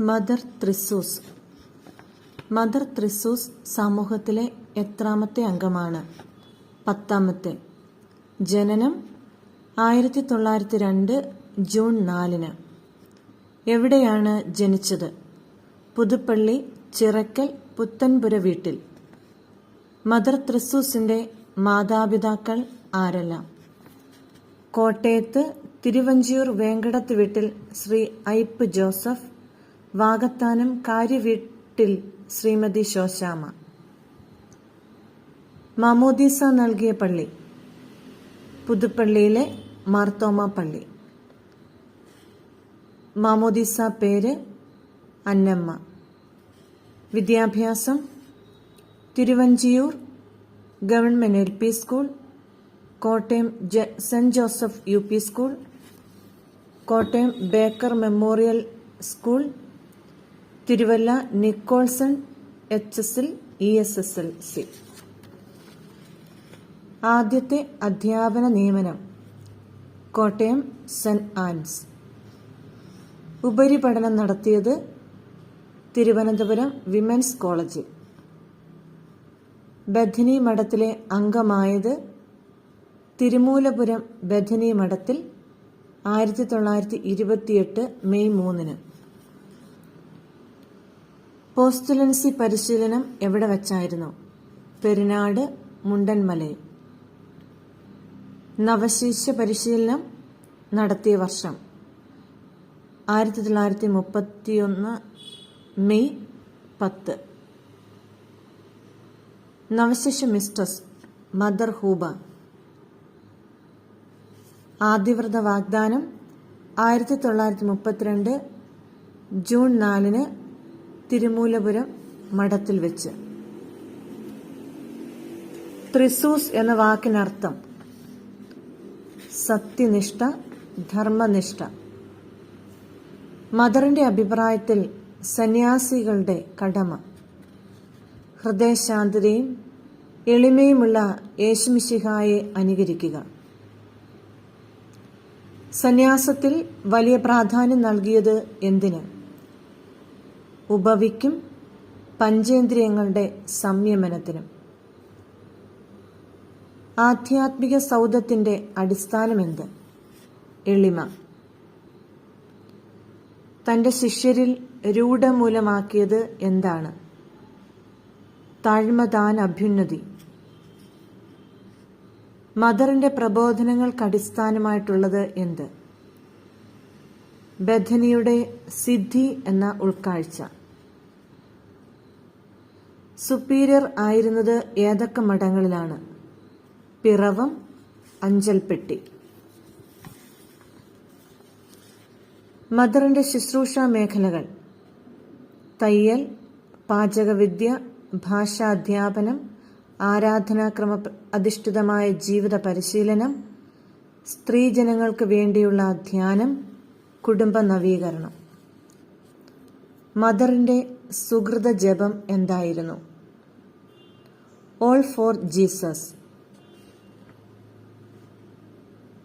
Mother ത്രിസൂസ് mother ത്രിസൂസ് സമൂഹത്തിലെ എത്രാമത്തെ അംഗമാണ്? പത്താമത്തെ. ജനനം ആയിരത്തി തൊള്ളായിരത്തി രണ്ട് ജൂൺ നാലിന്. എവിടെയാണ് ജനിച്ചത്? പുതുപ്പള്ളി ചിറക്കൽ പുത്തൻപുര വീട്ടിൽ. മദർ ത്രിസൂസിന്റെ മാതാപിതാക്കൾ ആരെല്ലാം? കോട്ടയത്ത് തിരുവഞ്ചിയൂർ വേങ്കടത്ത് വീട്ടിൽ ശ്രീ ഐപ്പ് ജോസഫ് വാകത്താനം കാര്യവീട്ടിൽ ശ്രീമതി ശോശാമ. മാമോദീസ നൽകിയ പള്ളി. പുതുപ്പള്ളിയിലെ മാർത്തോമ പള്ളി. മാമോദീസ പേര് അന്നമ്മ. വിദ്യാഭ്യാസം Thiruvanchiyoor government L P school Kottayam saint Joseph U P school Kottayam Baker memorial school Thiruvalla Nicholson H S L E S S L C. ആദ്യത്തെ അധ്യാപന നിയമനം കോട്ടയം സെന്റ് ആൻസ്. ഉപരിപഠനം നടത്തിയത് തിരുവനന്തപുരം വിമൻസ് കോളേജിൽ. ബഥനി മഠത്തിലെ അംഗമായത് തിരുമൂലപുരം ബഥനി മഠത്തിൽ ആയിരത്തി തൊള്ളായിരത്തി ഇരുപത്തിയെട്ട് മെയ് മൂന്നിന്. പോസ്റ്റുലൻസി പരിശീലനം എവിടെ വച്ചായിരുന്നു? പെരിനാട് മുണ്ടൻമല നവശിഷ്യ പരിശീലനം നടത്തിയ വർഷം. ആയിരത്തി തൊള്ളായിരത്തി മുപ്പത്തിയൊന്ന് മെയ് പത്ത്. നവശിഷ്യ മിസ്റ്റസ് മദർ ഹൂബ. ആദ്യവ്രത വാഗ്ദാനം ആയിരത്തി തൊള്ളായിരത്തി മുപ്പത്തിരണ്ട് ജൂൺ നാലിന് തിരുമൂലപുരം മഠത്തിൽ വെച്ച്. ത്രിസൂസ് എന്ന വാക്കിനർത്ഥം സത്യനിഷ്ഠ ധർമ്മനിഷ്ഠ. മദറിന്റെ അഭിപ്രായത്തിൽ സന്യാസികളുടെ കടമ. ഹൃദയശാന്തതയും എളിമയുമുള്ള യേശുമിശിഹായെ അനുകരിക്കുക. സന്യാസത്തിൽ വലിയ പ്രാധാന്യം നൽകിയത് എന്തിന്? ഉപവിക്കും പഞ്ചേന്ദ്രിയങ്ങളുടെ സംയമനത്തിനും. ആധ്യാത്മിക സൗധത്തിന്റെ അടിസ്ഥാനമെന്ത്? എളിമ. തന്റെ ശിഷ്യരിൽ രൂഢമൂലമാക്കിയത് എന്താണ്? താഴ്മദാന അഭ്യുന്നതി മദറിന്റെ പ്രബോധനങ്ങൾക്ക് അടിസ്ഥാനമായിട്ടുള്ളത് എന്ത്? ബഥനിയുടെ സിദ്ധി എന്ന ഉൾക്കാഴ്ച. സുപ്പീരിയർ ആയിരുന്നത് ഏതൊക്കെ മഠങ്ങളിലാണ്? പിറവം അഞ്ചൽപ്പെട്ടി. മദറിന്റെ ശുശ്രൂഷ മേഖലകൾ. തയ്യൽ പാചകവിദ്യ ഭാഷാധ്യാപനം ആരാധനാക്രമ അധിഷ്ഠിതമായ ജീവിത പരിശീലനം സ്ത്രീജനങ്ങൾക്ക് വേണ്ടിയുള്ള ധ്യാനം കുടുംബ നവീകരണം. മദറിന്റെ സുഹൃത ജപം എന്തായിരുന്നു? ഓൾ ഫോർ ജീസസ്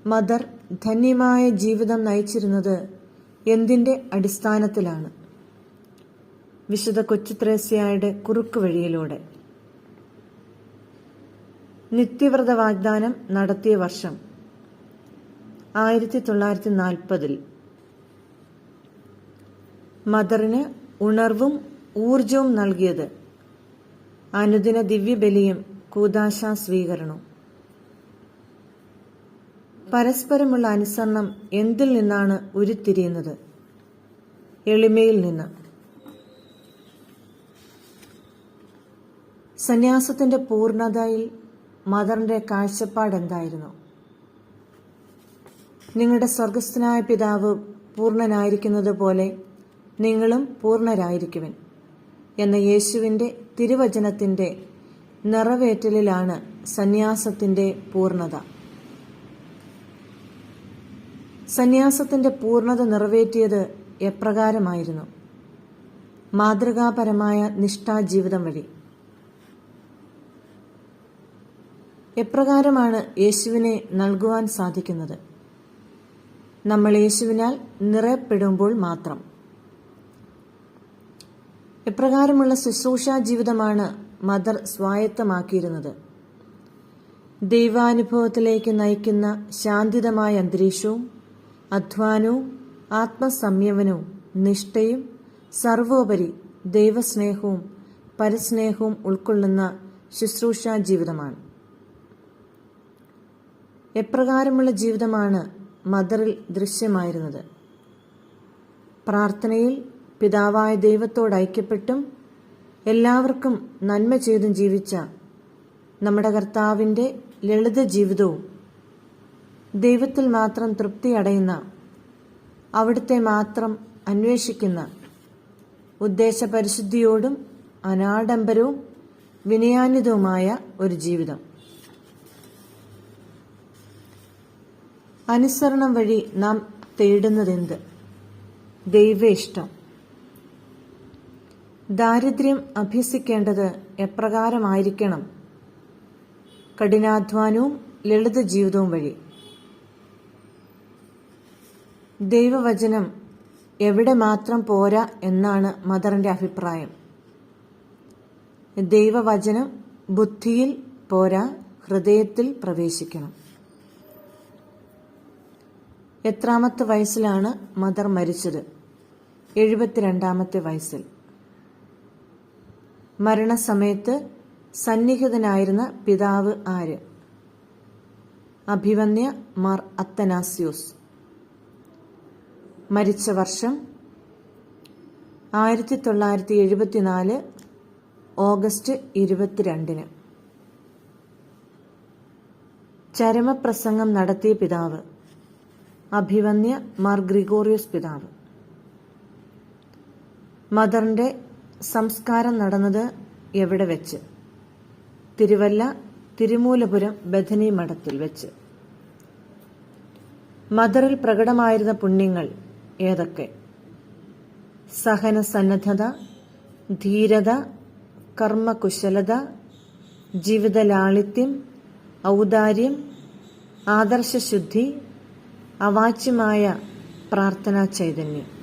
മദർ ധന്യമായ ജീവിതം നയിച്ചിരുന്നത് എന്തിന്റെ അടിസ്ഥാനത്തിലാണ്? വിശുദ്ധ കൊച്ചുത്രേസ്യയുടെ കുറുക്ക് വഴിയിലൂടെ. നിത്യവ്രത വാഗ്ദാനം നടത്തിയ വർഷം ആയിരത്തി തൊള്ളായിരത്തി നാൽപ്പതിൽ മദറിന് ഉണർവും ഊർജവും നൽകിയത് അനുദിന ദിവ്യബലിയും കൂതാശ സ്വീകരണവും. പരസ്പരമുള്ള അനുസരണം എന്തിൽ നിന്നാണ് ഉരുത്തിരിയുന്നത്? എളിമയിൽ നിന്ന്. സന്യാസത്തിന്റെ പൂർണതയിൽ മദറിന്റെ കാഴ്ചപ്പാട് എന്തായിരുന്നു? നിങ്ങളുടെ സ്വർഗസ്ഥനായ പിതാവ് പൂർണനായിരിക്കുന്നത് പോലെ നിങ്ങളും പൂർണരായിരിക്കുവിൻ എന്ന യേശുവിന്റെ തിരുവചനത്തിന്റെ നിറവേറ്റലിലാണ് സന്യാസത്തിന്റെ പൂർണത. സന്യാസത്തിന്റെ പൂർണത നിറവേറ്റിയത് എപ്രകാരമായിരുന്നു? മാതൃകാപരമായ നിഷ്ഠാജീവിതം വഴി. എപ്രകാരമാണ് യേശുവിനെ നൽകുവാൻ സാധിക്കുന്നത്? നമ്മൾ യേശുവിനാൽ നിറയപ്പെടുമ്പോൾ മാത്രം. എപ്രകാരമുള്ള ശുശ്രൂഷാ ജീവിതമാണ് മദർ സ്വായത്തമാക്കിയിരുന്നത്. ദൈവാനുഭവത്തിലേക്ക് നയിക്കുന്ന ശാന്തിതമായ അന്തരീക്ഷവും അധ്വാനവും ആത്മസംയമനവും നിഷ്ഠയും സർവോപരി ദൈവസ്നേഹവും പരസ്നേഹവും ഉൾക്കൊള്ളുന്ന ശുശ്രൂഷാ ജീവിതമാണ്. എപ്രകാരമുള്ള ജീവിതമാണ് മദറിൽ ദൃശ്യമായിരുന്നത്. പ്രാർത്ഥനയിൽ പിതാവായ ദൈവത്തോട് ഐക്യപ്പെട്ടും എല്ലാവർക്കും നന്മ ചെയ്തും ജീവിച്ച നമ്മുടെ കർത്താവിന്റെ ലളിത ജീവിതവും ദൈവത്തിൽ മാത്രം തൃപ്തി അടയുന്ന അവിടുത്തെ മാത്രം അന്വേഷിക്കുന്ന ഉദ്ദേശപരിശുദ്ധിയോടും അനാഡംബരവും വിനയാന്യതവുമായ ഒരു ജീവിതം. അനുസരണം വഴി നാം തേടുന്നതെന്ത്? ദൈവ ഇഷ്ടം. ദാരിദ്ര്യം അഭ്യസിക്കേണ്ടത് എപ്രകാരമായിരിക്കണം? കഠിനാധ്വാനവും ലളിത ജീവിതവും വഴി. ദൈവവചനം എവിടെ മാത്രം പോരാ എന്നാണ് മദറിന്റെ അഭിപ്രായം. ദൈവവചനം ബുദ്ധിയിൽ പോരാ ഹൃദയത്തിൽ പ്രവേശിക്കണം. എത്രാമത്തെ വയസ്സിലാണ് മദർ മരിച്ചത്? എഴുപത്തിരണ്ടാമത്തെ വയസ്സിൽ. മരണസമയത്ത് സന്നിഹിതനായിരുന്ന പിതാവ് ആര്? അഭിവന്യ മാർ അത്തനാസ്യൂസ്. മരിച്ച വർഷം ആയിരത്തി തൊള്ളായിരത്തി എഴുപത്തിനാല് ഓഗസ്റ്റ് ഇരുപത്തിരണ്ടിന്. ചരമപ്രസംഗം നടത്തിയ പിതാവ് അഭിവന്യ മാർ ഗ്രിഗോറിയസ് പിതാവ്. മദറിന്റെ സംസ്കാരം നടന്നത് എവിടെ വെച്ച്? തിരുവല്ല തിരുമൂലപുരം ബഥനി മഠത്തിൽ വെച്ച്. മദറിൽ പ്രകടമായിരുന്ന പുണ്യങ്ങൾ ഏതൊക്കെ? സഹന സന്നദ്ധത ധീരത കർമ്മകുശലത ജീവിത ലാളിത്യം ഔദാര്യം ആദർശശുദ്ധി അവാച്യമായ പ്രാർത്ഥനാ ചൈതന്യം.